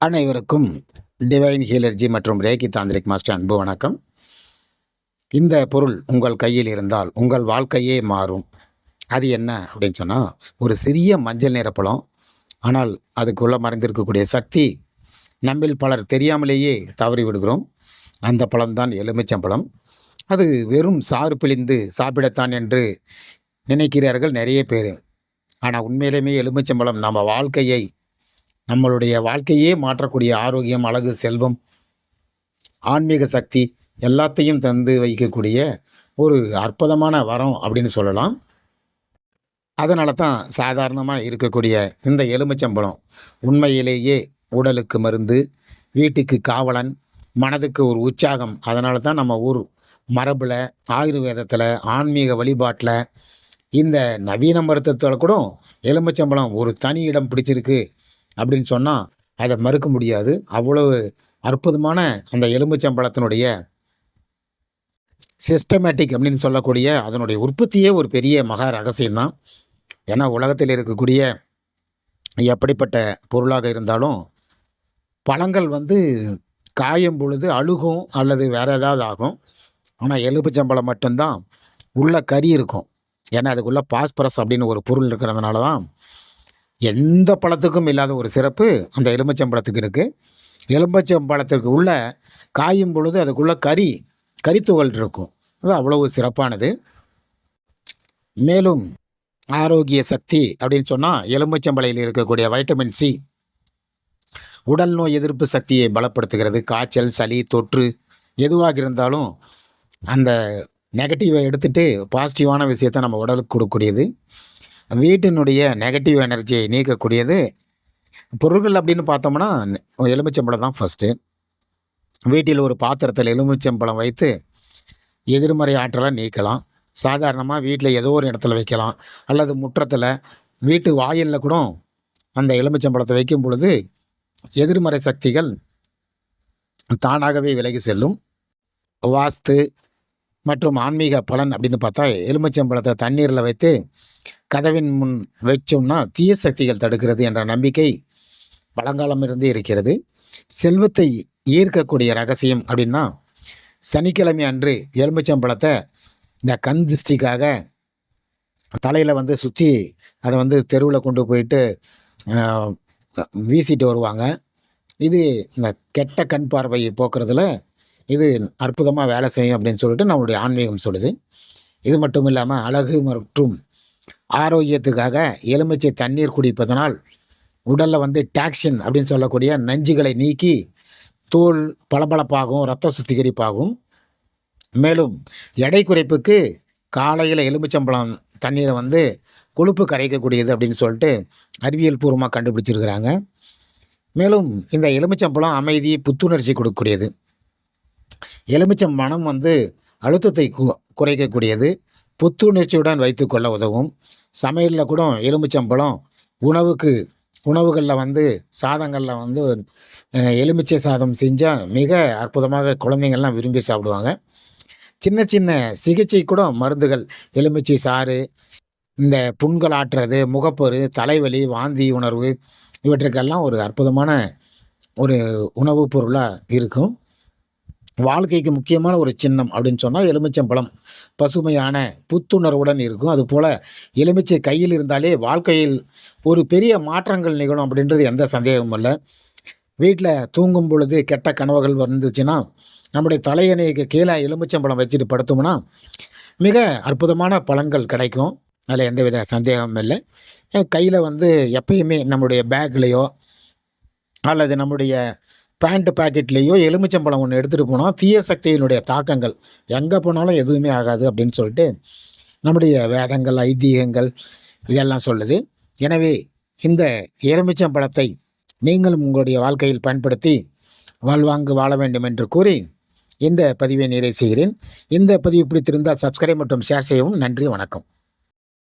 அனைவருக்கும் டிவைன் ஹீலர்ஜி மற்றும் Reiki tantric master அன்பு வணக்கம். இந்த பொருள் உங்கள் கையில் இருந்தால் உங்கள் வாழ்க்கையே மாறும். அது என்ன அப்படின்னு சொன்னால் ஒரு சிறிய மஞ்சள் நிற பழம். ஆனால் அதுக்குள்ளே மறைந்திருக்கக்கூடிய சக்தி நம்மில் பலர் தெரியாமலேயே தவறி விடுகிறோம். அந்த பழம்தான் எலுமிச்சம்பழம். அது வெறும் சாறு பிழிந்து சாப்பிடத்தான் என்று நினைக்கிறார்கள் நிறைய பேர். ஆனால் உண்மையிலுமே எலுமிச்சம்பழம் நம்ம வாழ்க்கையை நம்மளுடைய வாழ்க்கையே மாற்றக்கூடிய ஆரோக்கியம் அழகு செல்வம் ஆன்மீக சக்தி எல்லாத்தையும் தந்து வைக்கக்கூடிய ஒரு அற்புதமான வரம் அப்படின்னு சொல்லலாம். அதனால தான் சாதாரணமாக இருக்கக்கூடிய இந்த எலுமிச்சம்பழம் உண்மையிலேயே உடலுக்கு மருந்து வீட்டுக்கு காவலன் மனதுக்கு ஒரு உற்சாகம். அதனால தான் நம்ம ஊர் மரபில் ஆயுர்வேதத்தில் ஆன்மீக வழிபாட்டில் இந்த நவீன மருத்துவத்தில் கூட எலுமிச்சம்பழம் ஒரு தனி இடம் பிடிச்சிருக்கு. அப்படின்னு சொன்னால் அதை மறுக்க முடியாது. அவ்வளவு அற்புதமான அந்த எலும்புச்சம்பழத்தினுடைய சிஸ்டமேட்டிக் அப்படின்னு சொல்லக்கூடிய அதனுடைய உற்பத்தியே ஒரு பெரிய மகா ரகசியம்தான். ஏன்னா உலகத்தில் இருக்கக்கூடிய எப்படிப்பட்ட பொருளாக இருந்தாலும் பழங்கள் வந்து காயும் பொழுது அழுகும் அல்லது வேறு ஏதாவது ஆகும். ஆனால் எலும்புச்சம்பழம் மட்டும்தான் உள்ள கறி இருக்கும். ஏன்னா அதுக்குள்ளே பாஸ்பரஸ் அப்படின்னு ஒரு பொருள் இருக்கிறதுனால தான் எந்த பழத்துக்கும் இல்லாத ஒரு சிறப்பு அந்த எலுமிச்சம்பழத்துக்கு இருக்குது எலுமிச்சம்பழத்துக்கு உள்ள காயும் பொழுது அதுக்குள்ளே கறி கறித்துகள் இருக்கும். அது அவ்வளவு சிறப்பானது. மேலும் ஆரோக்கிய சக்தி அப்படின்னு சொன்னால் எலுமிச்சம்பழையில் இருக்கக்கூடிய வைட்டமின் சி உடல் நோய் எதிர்ப்பு சக்தியை பலப்படுத்துகிறது. காய்ச்சல் சளி தொற்று எதுவாக இருந்தாலும் அந்த நெகட்டிவை எடுத்துகிட்டு பாசிட்டிவான விஷயத்தை நம்ம உடலுக்கு கொடுக்கக்கூடியது. வீட்டினுடைய நெகட்டிவ் எனர்ஜியை நீக்கக்கூடியது. பொருட்கள் அப்படின்னு பார்த்தோம்னா எலுமிச்சம்பழம் தான் ஃபஸ்ட்டு வீட்டில் ஒரு பாத்திரத்தில் எலுமிச்சம்பழம் வைத்து எதிர்மறை ஆற்றலை நீக்கலாம். சாதாரணமாக வீட்டில் ஏதோ ஒரு இடத்துல வைக்கலாம். அல்லது முற்றத்தில் வீட்டு வாயிலில் கூட அந்த எலுமிச்சம்பழத்தை வைக்கும் பொழுது எதிர்மறை சக்திகள் தானாகவே விலகி செல்லும். வாஸ்து மற்றும் ஆன்மீக பலன் அப்படின்னு பார்த்தா எலுமிச்சம்பழத்தை தண்ணீரில் வைத்து கதவின் முன் வச்சோம்னா தீய சக்திகள் தடுக்கிறது என்ற நம்பிக்கை பழங்காலம் இருந்தே இருக்கிறது. செல்வத்தை ஈர்க்கக்கூடிய ரகசியம் அப்படின்னா சனிக்கிழமை அன்று எலுமிச்சம்பழத்தை இந்த கண் திருஷ்டிக்காக தலையில் வந்து சுற்றி அதை வந்து தெருவில் கொண்டு போயிட்டு வீசிட்டு வருவாங்க. இது இந்த கெட்ட கண் பார்வையை போக்குறதுல இது அற்புதமாக வேலை செய்யும் அப்படின்னு சொல்லிட்டு நம்மளுடைய ஆன்மீகம் சொல்லுது. இது மட்டும் இல்லாமல் அழகு மற்றும் ஆரோக்கியத்துக்காக எலுமிச்சை தண்ணீர் குடிப்பதனால் உடலில் வந்து டாக்ஸின் அப்படின்னு சொல்லக்கூடிய நஞ்சுகளை நீக்கி தோல் பளபளப்பாகும் ரத்த சுத்திகரிப்பாகும். மேலும் எடை குறைப்புக்கு காலையில் எலுமிச்சம்பழம் தண்ணீரை வந்து கொழுப்பு கரைக்கக்கூடியது அப்படின்னு சொல்லிட்டு அறிவியல் பூர்வமாக கண்டுபிடிச்சிருக்கிறாங்க. மேலும் இந்த எலுமிச்சம்பழம் அமைதி புத்துணர்ச்சி கொடுக்கக்கூடியது. எலுமிச்சம் மனம் வந்து அழுத்தத்தை கு- குறைக்கக்கூடியது. புத்துணர்ச்சியுடன் வைத்துக்கொள்ள உதவும். சமையலில் கூட எலுமிச்சம்பழம் உணவுக்கு உணவுகளில் வந்து சாதங்களில் வந்து எலுமிச்சை சாதம் செஞ்சால் மிக அற்புதமாக குழந்தைங்கள்லாம் விரும்பி சாப்பிடுவாங்க. சின்ன சின்ன சிகிச்சை கூட மருந்துகள் எலுமிச்சை சாறு இந்த புண்கள் ஆட்டுறது முகப்பொரு தலைவலி வாந்தி உணர்வு இவற்றுக்கெல்லாம் ஒரு அற்புதமான ஒரு உணவுப் பொருளாக இருக்கும். வாழ்க்கைக்கு முக்கியமான ஒரு சின்னம் அப்படின்னு சொன்னால் எலுமிச்சம்பழம். பசுமையான புத்துணர்வுடன் இருக்கும். அதுபோல் எலுமிச்சை கையில் இருந்தாலே வாழ்க்கையில் ஒரு பெரிய மாற்றங்கள் நிகழும் அப்படின்றது எந்த சந்தேகமும் இல்லை. வீட்டில் தூங்கும் பொழுது கெட்ட கனவுகள் வந்துச்சுன்னா நம்முடைய தலையணைக்கு கீழே எலுமிச்சம்பழம் வச்சுட்டு படுத்தோம்னா மிக அற்புதமான பலன்கள் கிடைக்கும். அதில் எந்தவித சந்தேகமும் இல்லை. கையில் வந்து எப்பயுமே நம்முடைய பேக்லேயோ அல்லது நம்முடைய பேண்ட் பாக்கெட்லேயோ எலுமிச்சம்பழம் ஒன்று எடுத்துகிட்டு போனால் தீய சக்தியினுடைய தாக்கங்கள். எங்கே போனாலும் எதுவுமே ஆகாது அப்படின்னு சொல்லிட்டு நம்முடைய வேதங்கள் ஐதீகங்கள் இதெல்லாம் சொல்லுது. எனவே இந்த எலுமிச்சம்பழத்தை நீங்களும் உங்களுடைய வாழ்க்கையில் பயன்படுத்தி வாழ்வாங்கு வாழ வேண்டும் என்று கூறி இந்த பதிவை நிறைவு செய்கிறேன். இந்த பதிவு பிடித்திருந்தால் சப்ஸ்கிரைப் மற்றும் ஷேர் செய்யவும் நன்றி வணக்கம்.